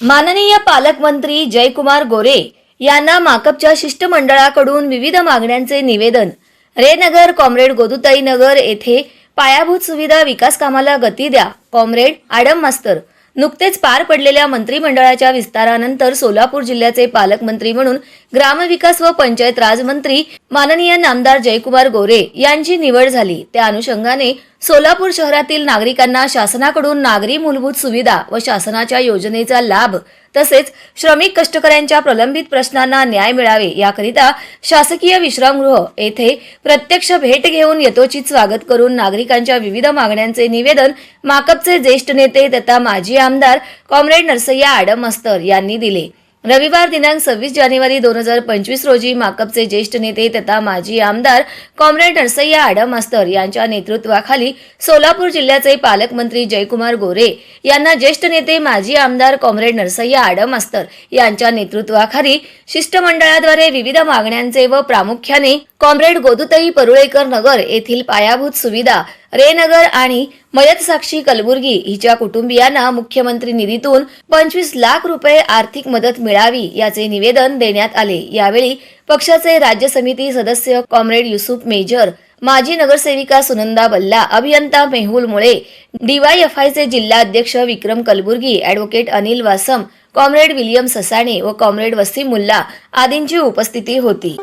माननीय पालकमंत्री जयकुमार गोरे यांना माकपच्या शिष्टमंडळाकडून विविध मागण्यांचे निवेदन. रेनगर कॉम्रेड गोदुताई नगर येथे पायाभूत सुविधा विकास कामाला गती द्या. कॉम्रेड आडम मास्तर. नुकतेच पार पडलेल्या मंत्रिमंडळाच्या विस्तारानंतर सोलापूर जिल्ह्याचे पालकमंत्री म्हणून ग्रामविकास व पंचायत राजमंत्री माननीय नामदार जयकुमार गोरे यांची निवड झाली. त्या अनुषंगाने सोलापूर शहरातील नागरिकांना शासनाकडून नागरी मूलभूत सुविधा व शासनाच्या योजनेचा लाभ तसेच श्रमिक कष्टकऱ्यांच्या प्रलंबित प्रश्नांना न्याय मिळावे याकरिता शासकीय विश्रामगृह येथे प्रत्यक्ष भेट घेऊन यथोचित स्वागत करून नागरिकांच्या विविध मागण्यांचे निवेदन माकपचे ज्येष्ठ नेते तथा माजी आमदार कॉम्रेड नरसय्या आडम मास्तर यांनी दिले. रविवार दिनांक सव्वीस जानेवारी दोन हजार पंचवीस रोजी माकपचे ज्येष्ठ नेते तथा माजी आमदार कॉम्रेड नरसय्या आडम मास्तर यांच्या नेतृत्वाखाली सोलापूर जिल्ह्याचे पालकमंत्री जयकुमार गोरे यांना ज्येष्ठ नेते माजी आमदार कॉम्रेड नरसय्या आडम मास्तर यांच्या नेतृत्वाखाली शिष्टमंडळाद्वारे विविध मागण्यांचे व प्रामुख्याने कॉम्रेड गोदुताई परुळेकर नगर येथील पायाभूत सुविधा रेनगर आणि मयत साक्षी कलबुर्गी हिच्या कुटुंबियांना मुख्यमंत्री निधीतून पंचवीस लाख रुपये आर्थिक मदत मिळावी याचे निवेदन देण्यात आले. यावेळी पक्षाचे राज्य समिती सदस्य कॉम्रेड युसुफ मेजर माजी नगरसेविका सुनंदा बल्ला अभियंता मेहुल मुळे डीवायएफआयचे जिल्हाध्यक्ष Vikram Kalburgi advocate Anil Vasam comrade William Sasane व कॉम्रेड वसीम मुल्ला आदींची उपस्थिती होती.